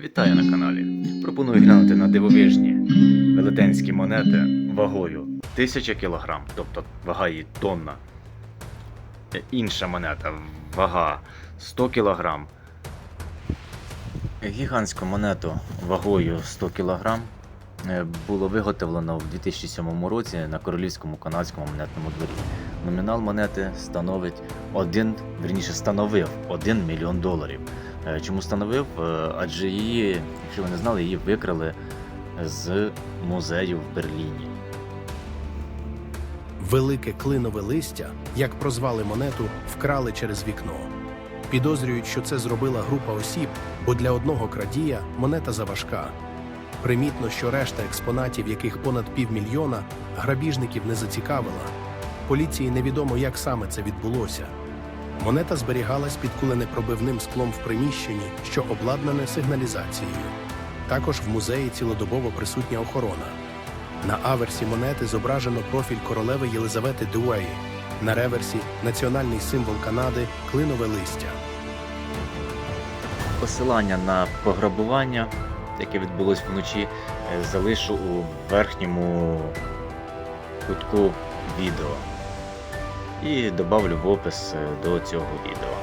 Вітаю на каналі. Пропоную глянути на дивовижні велетенські монети вагою 1000 кг, тобто вага її тонна. Інша монета вага 100 кг. Гігантську монету вагою 100 кг е, було виготовлено в 2007 році на Королівському канадському монетному дворі. Номінал монети становить 1, верніше становив 1 мільйон доларів. Е, Чому становив? Е, Адже її, якщо ви не знали, її викрали з музею в Берліні. Велике клинове листя, як прозвали монету, вкрали через вікно. Підозрюють, що це зробила група осіб, бо для одного крадія монета заважка. Примітно, що решта експонатів, яких понад півмільйона, грабіжників не зацікавила. Поліції невідомо, як саме це відбулося. Монета зберігалась під куленепробивним склом в приміщенні, що обладнане сигналізацією. Також в музеї цілодобово присутня охорона. На аверсі монети зображено профіль королеви Єлизавети Дуеї. На реверсі національний символ Канади клинове листя. Посилання на пограбування, яке відбулось вночі, е, залишу у верхньому кутку відео. І добавлю в опис е, до цього відео.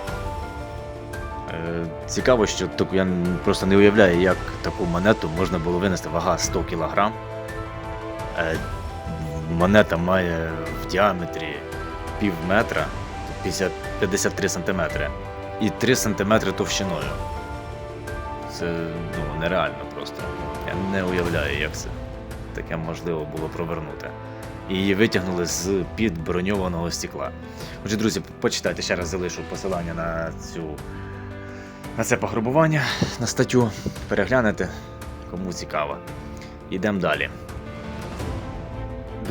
Е, Цікаво, що я просто не уявляю, як таку монету можна було винести вага 100 кг. Монета має в діаметрі пів метра, 50, 53 см і 3 см товщиною. Це ну, нереально просто. Я не уявляю, як це таке можливо було провернути. І її витягнули з під броньованого стекла. Отже, друзі, почитайте, ще раз залишу посилання на цю на це пограбування, на статтю. Переглянете, кому цікаво. Йдемо далі.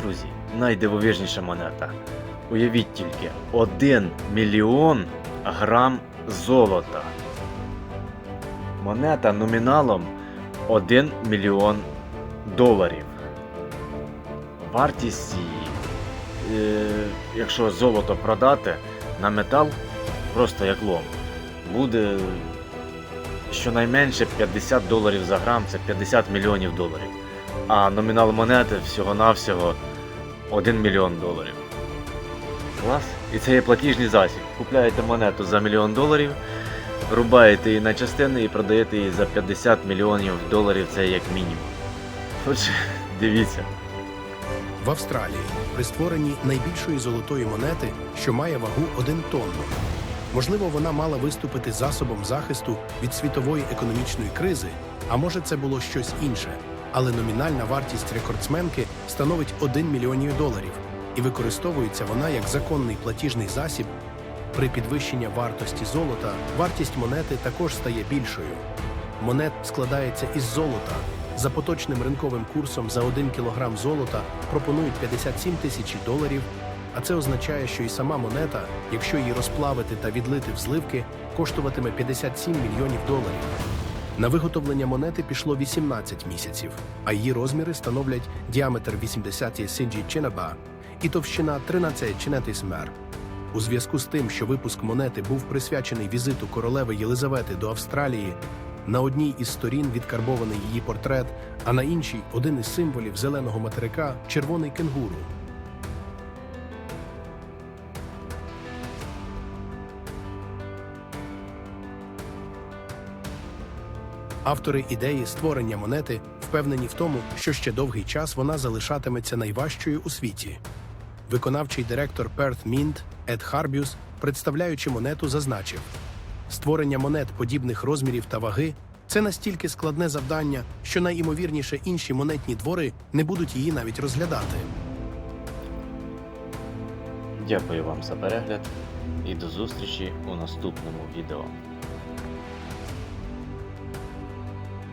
Друзі, найдивовижніша монета. Уявіть тільки 1 мільйон грам золота. Монета номіналом 1 мільйон доларів. Вартість її, е, якщо золото продати на метал, просто як лом, буде щонайменше 50 доларів за грам, це 50 мільйонів доларів. А номінал монети всього-навсього 1 мільйон доларів. Клас. І це є платіжний засіб. Купляєте монету за мільйон доларів, рубаєте її на частини і продаєте її за 50 мільйонів доларів, це як мінімум. Отже, дивіться. В Австралії при створенні найбільшої золотої монети, що має вагу 1 тонну. Можливо, вона мала виступити засобом захисту від світової економічної кризи, а може це було щось інше. Але номінальна вартість рекордсменки становить 1 мільйонів доларів, і використовується вона як законний платіжний засіб. При підвищенні вартості золота вартість монети також стає більшою. Монет складається із золота. За поточним ринковим курсом за 1 кілограм золота пропонують 57 тисяч доларів, а це означає, що і сама монета, якщо її розплавити та відлити в зливки, коштуватиме 57 мільйонів доларів. На виготовлення монети пішло 18 місяців, а її розміри становлять діаметр 80 синджі чинаба і товщина 13 чинетис мер. У зв'язку з тим, що випуск монети був присвячений візиту королеви Єлизавети до Австралії, на одній із сторін відкарбований її портрет, а на іншій один із символів зеленого материка червоний кенгуру. Автори ідеї створення монети впевнені в тому, що ще довгий час вона залишатиметься найважчою у світі. Виконавчий директор Perth Mint Ед Харбюс, представляючи монету, зазначив: створення монет подібних розмірів та ваги це настільки складне завдання, що найімовірніше інші монетні двори не будуть її навіть розглядати. Дякую вам за перегляд і до зустрічі у наступному відео.